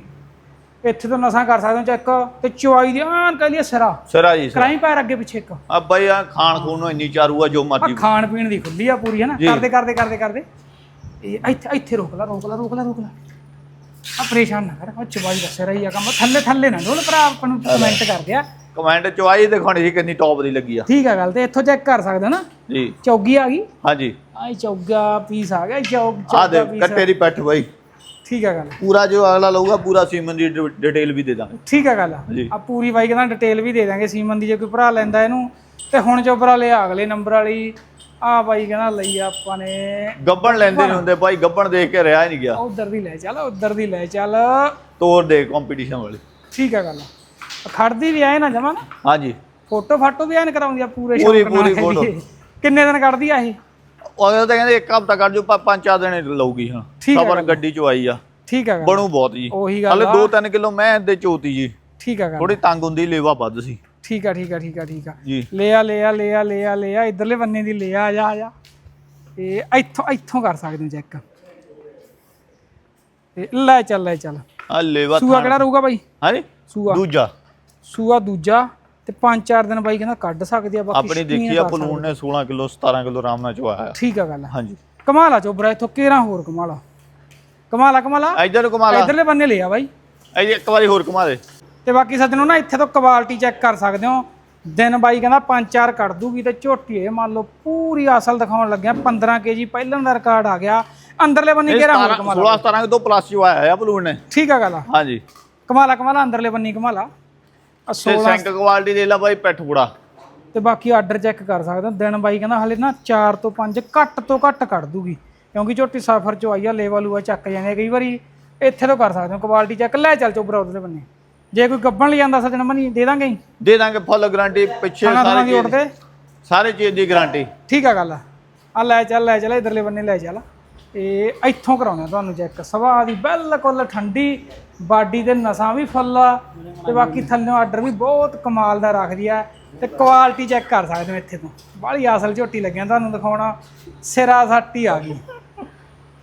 ਇੱਥੇ ਤੋਂ ਨਸਾਂ ਕਰ ਸਕਦੇ ਹੋ ਚੈੱਕ ਤੇ ਚੁਆਈ ਦੀ ਆਨ ਕਹ ਲਿਆ ਸਿਰਾ। ਸਿਰਾ ਜੀ। ਕਰਾਈ ਪੈਰ ਅੱਗੇ ਪਿੱਛੇ ਇੱਕ। ਆ ਬਾਈ ਆ ਖਾਣ ਖੂਨ ਨੂੰ ਇੰਨੀ ਚਾਰੂ ਆ ਜੋ ਮਰਜ਼ੀ ਖਾਣ ਪੀਣ ਦੀ ਖੁੱਲੀ ਆ ਪੂਰੀ ਹੈ ਨਾ। ਕਰਦੇ ਕਰਦੇ ਕਰਦੇ ਕਰਦੇ। ਇਹ ਇੱਥੇ ਇੱਥੇ ਰੋਕ ਲਾ ਰੋਕ ਲਾ ਰੋਕ ਲਾ ਰੋਕ ਲਾ। ਆ ਪਰੇਸ਼ਾਨ ਨਾ ਕਰ ਉਹ ਚੁਆਈ ਦਾ ਸਿਰਾ ਹੀ ਆ ਕੰਮ। ਥੱਲੇ ਥੱਲੇ ਨਾ ਡੋਲ ਭਰਾ ਆਪਾਂ ਨੂੰ ਕਮੈਂਟ ਕਰਦੇ ਆ। ਕਮੈਂਟ ਚਵਾਈ ਦਿਖਾਉਣੀ ਸੀ ਕਿੰਨੀ ਟੌਪ ਦੀ ਲੱਗੀ ਆ। ਠੀਕ ਆ ਗੱਲ ਤੇ ਇੱਥੋਂ ਚੈੱਕ ਕਰ ਸਕਦੇ ਨਾ? ਜੀ। ਚੌਗੀ ਆ ਗਈ? ਹਾਂਜੀ। ਆਈ ਚੌਗਾ ਪੀਸ ਆ ਗਿਆ ਚੌਗ ਆ। ਦੇ ਕੱਟੇ ਦੀ ਪੈਠ ਬਾਈ। ਠੀਕ ਆ ਗੱਲ। ਪੂਰਾ ਜੋ ਅਗਲਾ ਲਊਗਾ ਪੂਰਾ ਸੀਮਨ ਦੀ ਡਿਟੇਲ ਵੀ ਦੇ ਦਾਂਗੇ। ਠੀਕ ਆ ਗੱਲ। ਆ। ਪੂਰੀ ਬਾਈ ਕਹਿੰਦਾ ਡਿਟੇਲ ਵੀ ਦੇ ਦਾਂਗੇ ਸੀਮਨ ਦੀ ਜੇ ਕੋਈ ਭਰਾ ਲੈਂਦਾ ਇਹਨੂੰ ਤੇ ਹੁਣ ਜੋ ਭਰਾ ਲਿਆ ਅਗਲੇ ਨੰਬਰ ਵਾਲੀ ਆ ਬਾਈ ਕਹਿੰਦਾ ਲਈ ਆਪਾਂ ਨੇ ਗੱਬਣ ਲੈਂਦੇ ਨਹੀਂ ਹੁੰਦੇ ਬਾਈ ਗੱਬਣ ਦੇਖ ਕੇ ਰਿਹਾ ਨਹੀਂ ਗਿਆ। ਉਧਰ ਦੀ ਲੈ ਚੱਲ ਉਧਰ ਦੀ ਲੈ ਚੱਲ। ਤੋਰ ਦੇ ਕੰਪੀਟੀਸ਼ਨ ਵਾਲੀ। ਠੀਕ ਆ ਗੱਲ ਖੜਦੀ ਵੀ ਆਏ ਨਾ ਜਮਾ ਨਾ। ਹਾਂਜੀ। ਫੋਟੋ ਫਾਟੋ ਵੀ ਐਨ ਕਰਾਉਂਦੀ ਆ ਪੂਰੇ ਪੂਰੀ- ਸ਼ੌਕ ਪੂਰੀ ਹੈ। ਕਿੰਨੇ ਦਿਨ ਕੱਢਦੀ ਆ ਇਹ? ਉਹ ਤਾਂ ਕਹਿੰਦੇ ਇੱਕ ਹਫਤਾ ਕਰ ਜੋ ਪੰਜ ਚਾਰ ਦਿਨ ਲਊਗੀ ਹਾਂ ਠੀਕ ਸਬਰ ਗੱਡੀ ਚ ਆਈ ਆ। ਠੀਕ ਆ ਗੱਲ। ਬਣੂ ਬਹੁਤ ਜੀ। ਉਹੀ ਗੱਲ ਹਲੇ ਆ। 2-3 ਕਿਲੋ ਮੈਂ ਦੇ ਚੋਤੀ ਜੀ। ਠੀਕ ਆ ਗੱਲ। ਥੋੜੀ ਤੰਗ ਹੁੰਦੀ ਲੇਵਾ ਵੱਧ ਸੀ। ਠੀਕ ਆ ਠੀਕ ਆ ਠੀਕ ਆ ਠੀਕ ਆ। ਜੀ। ਲੈ ਆ ਲੈ ਆ ਲੈ ਆ ਲੈ ਆ ਲੈ ਆ ਇਧਰਲੇ ਬੰਨੇ ਦੀ ਲੈ ਆ ਆ ਜਾ ਆ ਜਾ। ਤੇ ਇੱਥੋਂ ਇੱਥੋਂ ਕਰ ਸਕਦੇ ਹੋ ਚੈੱਕ ਤੇ ਲੈ ਚੱਲ ਲੈ ਚੱਲ। ਆ ਲੇਵਾ ਸੂਆ ਕਿਹੜਾ ਰਹੂਗਾ ਬਾਈ? ਹਾਂਜੀ? ਸੂਆ। ਦੂਜਾ। ਸੂਆ ਦੂਜਾ ਤੇ ਪੰਜ ਚਾਰ ਦਿਨ ਬਾਈ ਕਹਿੰਦਾ ਕੱਢ ਸਕਦੀ ਆ ਬਾਕੀ ਆਪਣੀ ਦੇਖੀ ਆ ਪਲੂਣ ਨੇ 16 ਕਿਲੋ 17 ਕਿਲੋ ਆਰਾਮ ਨਾਲ ਸਕਦੇ। ਠੀਕ ਆ ਗੱਲ ਹਾਂਜੀ। ਕਮਾਲਾ ਚੋਬਰਾ ਇੱਥੋਂ ਕੇਰਾ ਹੋਰ ਕਮਾਲਾ ਕਮਾਲਾ ਕਮਾਲਾ ਇਧਰ ਘੁਮਾ ਲਾ ਇਧਰਲੇ ਬੰਨੇ ਲਿਆ ਬਾਈ। ਇਹ ਇੱਕ ਵਾਰੀ ਹੋਰ ਘੁਮਾ ਦੇ। ਤੇ ਬਾਕੀ ਸੱਜਣੋ ਨਾ ਇੱਥੇ ਤੋਂ ਕੁਆਲਿਟੀ ਚੈੱਕ ਕਰ ਸਕਦੇ ਹੋ। ਦਿਨ ਬਾਈ ਕਹਿੰਦਾ ਪੰਜ ਚਾਰ ਕੱਢ ਦੂਗੀ ਤੇ ਝੋਟੀ ਇਹ ਮੰਨ ਲਓ ਪੂਰੀ ਅਸਲ ਦਿਖਾਉਣ ਲੱਗਿਆ। 15 ਕੇਜੀ ਪਹਿਲਾਂ ਦਾ ਰਿਕਾਰਡ ਆ ਗਿਆ। ਅੰਦਰਲੇ ਬੰਨੇ ਕੇਰਾ ਹੋਰ 17 ਕਮਾਲਾ 16 17 ਤੋਂ ਪਲੱਸ ਚਵਾਇਆ ਆ ਪਲੂਣ ਨੇ। ਠੀਕ ਆ ਗੱਲ। ਹਾਂਜੀ। ਕਮਾਲਾ ਕਮਾਲਾ ਅੰਦਰਲੇ ਬੰਨੀ ਕਮਾਲਾ ਆ। ਤੇ 16 ਸੈਂਕ ਕੁਆਲਿਟੀ ਦੇ ਲਾ ਬਾਈ ਪੈਠ ਬੁੜਾ ਤੇ ਬਾਕੀ ਆਰਡਰ ਚੈੱਕ ਕਰ ਸਕਦੇ ਦਿਨ ਬਾਈ ਕਹਿੰਦਾ ਹਲੇ ਨਾ 4 ਤੋਂ 5 ਘੱਟ ਤੋਂ ਘੱਟ ਕੱਢ ਦੂਗੀ। ਕਿਉਂਕਿ ਝੋਟੀ ਸਫਰ ਚ ਆਈ ਆ ਲੇਵਾ ਲੂਆ ਚੱਕ ਜਾਂਦੇ ਕਈ ਵਾਰੀ। ਇੱਥੇ ਤੋਂ ਕਰ ਸਕਦੇ ਹੋ। ਕੁਆਲਿਟੀ ਚੈੱਕ ਲੈ ਚੱਲ ਚੋਬਰਾ ਉਹਦੇ ਬੰਨੇ। ਜੇ ਕੋਈ ਗੱਬਣ ਲਈ ਜਾਂਦਾ ਸੱਜਣ ਮਨੀ ਦੇ ਦਾਂਗੇ ਹੀ। ਦੇ ਦਾਂਗੇ ਫੁੱਲ ਗਾਰੰਟੀ ਪਿੱਛੇ ਖਾਣਾ ਸਾਰੇ ਸਾਰੇ ਚੀਜ਼ ਦੀ ਗਾਰੰਟੀ ਠੀਕ ਆ ਗੱਲ ਆ ਲੈ ਚੱਲ ਲੈ ਚੱਲ ਇਧਰਲੇ ਬੰਨੇ ਲੈ ਚੱਲ। ਇਹ ਇੱਥੋਂ ਕਰਾਉਣਾ ਤੁਹਾਨੂੰ ਚੈੱਕ ਸਵਾ ਦੀ ਬਿਲਕੁਲ ਠੰਡੀ, ਬਾਡੀ ਦੇ ਨਸਾਂ ਵੀ ਫੁੱਲ ਆ ਤੇ ਬਾਕੀ ਥੱਲੇੋਂ ਆਰਡਰ ਵੀ ਬਹੁਤ ਕਮਾਲ ਦਾ ਰੱਖਦੀ ਆ ਤੇ ਕੁਆਲਿਟੀ ਚੈੱਕ ਕਰ ਸਕਦੇ ਹੋ ਇੱਥੇ ਤੋਂ। ਬਾਹਲੀ ਅਸਲ ਝੋਟੀ ਲੱਗਿਆ ਤੁਹਾਨੂੰ ਦਿਖਾਉਣਾ ਸਿਰਾ ਸੱਟ ਹੀ ਆ ਗਈ।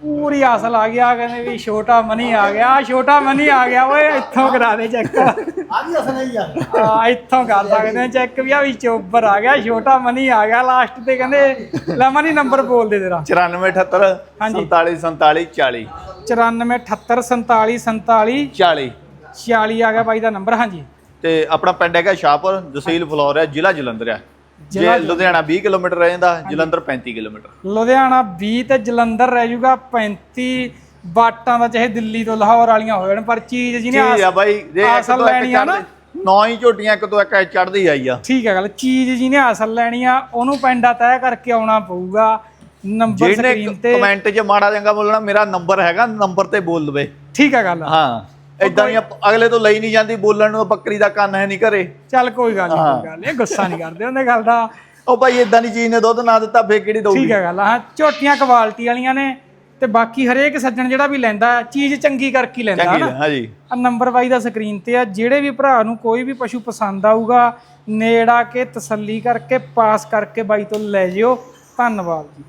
ਪੂਰੀ ਅਸਲ ਆ ਗਿਆ ਕਹਿੰਦੇ ਵੀ ਛੋਟਾ ਮਨੀ ਆ ਗਿਆ ਛੋਟਾ ਮਨੀ ਆ ਗਿਆ ਓਏ ਇੱਥੋਂ ਕਰਾ ਦੇ ਚੈੱਕ ਆ ਵੀ ਅਸਲ ਹੀ ਆ ਆ ਇੱਥੋਂ ਕਰ ਸਕਦੇ ਹੋ ਚੈੱਕ ਵੀ ਆ ਵੀ ਚੋਬਰ ਆ ਗਿਆ ਛੋਟਾ ਮਨੀ ਆ ਗਿਆ ਲਾਸਟ ਤੇ ਕਹਿੰਦੇ ਲੈ ਮਨੀ ਨੰਬਰ ਬੋਲ ਦੇ ਤੇਰਾ 9478 ਹਾਂਜੀ। 47 47 40 94 78 47 47 40 46 ਆ ਗਿਆ ਬਾਈ ਦਾ ਨੰਬਰ ਹਾਂਜੀ। ਤੇ ਆਪਣਾ ਪਿੰਡ ਹੈਗਾ ਸ਼ਾਹਪੁਰ ਤਹਿਸੀਲ ਫਲੋਰ ਹੈ ਜ਼ਿਲ੍ਹਾ ਜਲੰਧਰ ਹੈ। ਜੇ ਲੁਧਿਆਣਾ 20 ਕਿਲੋਮੀਟਰ ਰਹਿ ਜਾਂਦਾ ਜਲੰਧਰ 35 ਕਿਲੋਮੀਟਰ। ਲੁਧਿਆਣਾ 20 ਤੇ ਜਲੰਧਰ ਰਹਿ ਜਾਊਗਾ 35 ਬਾਟਾਂ ਦਾ ਚਾਹੇ ਦਿੱਲੀ ਤੋਂ ਲਾਹੌਰ ਵਾਲੀਆਂ ਹੋ ਜਾਣ ਪਰ ਚੀਜ਼ ਜਿਹਨੇ ਚੀਜ਼ ਆ ਬਾਈ ਜੇ ਅਸਲ ਲੈਣੀ ਆ ਨਾ। ਨੌ ਹੀ ਝੋਟੀਆਂ ਇੱਕ ਤੋਂ ਇੱਕ ਚੜਦੀ ਆਈ ਆ। ਠੀਕ ਹੈ ਗੱਲ ਚੀਜ਼ ਜਿਹਨੇ ਅਸਲ ਲੈਣੀ ਆ ਉਹਨੂੰ ਪੈਂਡਾ ਤੈਅ ਕਰਕੇ ਆਉਣਾ ਪਊਗਾ। ਨੰਬਰ ਸਕਰੀਨ ਤੇ ਕਮੈਂਟ 'ਚ ਮਾੜਾ ਚੰਗਾ ਬੋਲਣਾ ਮੇਰਾ ਨੰਬਰ ਹੈਗਾ ਨੰਬਰ ਤੇ ਬੋਲ ਦਵੇ। ਠੀਕ ਹੈ ਗੱਲ। ਹਾਂ। ਇਦਾਂ ਦੀਆਂ ਅਗਲੇ ਤੋਂ ਲਈ ਨਹੀਂ ਜਾਂਦੀ ਬੋਲਣ ਨੂੰ ਬੱਕਰੀ ਦਾ ਕੰਨ ਹੈ ਨਹੀਂ ਘਰੇ। ਚੱਲ ਕੋਈ ਗੱਲ ਨਹੀਂ ਕੋਈ ਗੱਲ ਨਹੀਂ ਗੁੱਸਾ ਨਹੀਂ ਕਰਦੇ ਉਹਨੇ ਗੱਲ ਦਾ। ਉਹ ਭਾਈ ਇਦਾਂ ਦੀ ਚੀਜ਼ ਨੇ ਦੁੱਧ ਨਾ ਦਿੱਤਾ ਫੇਰ ਕਿਹੜੀ ਦਊਗੀ? ਠੀਕ ਹੈ ਗੱਲ ਹਾਂ ਝੋਟੀਆਂ ਕੁਆਲਿਟੀ ਵਾਲੀਆਂ ਨੇ ਤੇ ਬਾਕੀ ਹਰੇਕ ਸੱਜਣ ਜਿਹੜਾ ਵੀ ਲੈਂਦਾ ਚੀਜ਼ ਚੰਗੀ ਕਰਕੇ ਹੀ ਲੈਂਦਾ ਹਨਾ? ਹਾਂਜੀ। ਆ ਨੰਬਰ ਬਾਈ ਦਾ ਸਕਰੀਨ ਤੇ ਆ ਜਿਹੜੇ ਵੀ ਭਰਾ ਨੂੰ ਕੋਈ ਵੀ ਪਸ਼ੂ ਪਸੰਦ ਆਊਗਾ ਨੇੜ ਆ ਕੇ ਤਸੱਲੀ ਕਰਕੇ ਪਾਸ ਕਰਕੇ ਬਾਈ ਤੋਂ ਲੈ ਜਿਓ। ਧੰਨਵਾਦ ਜੀ।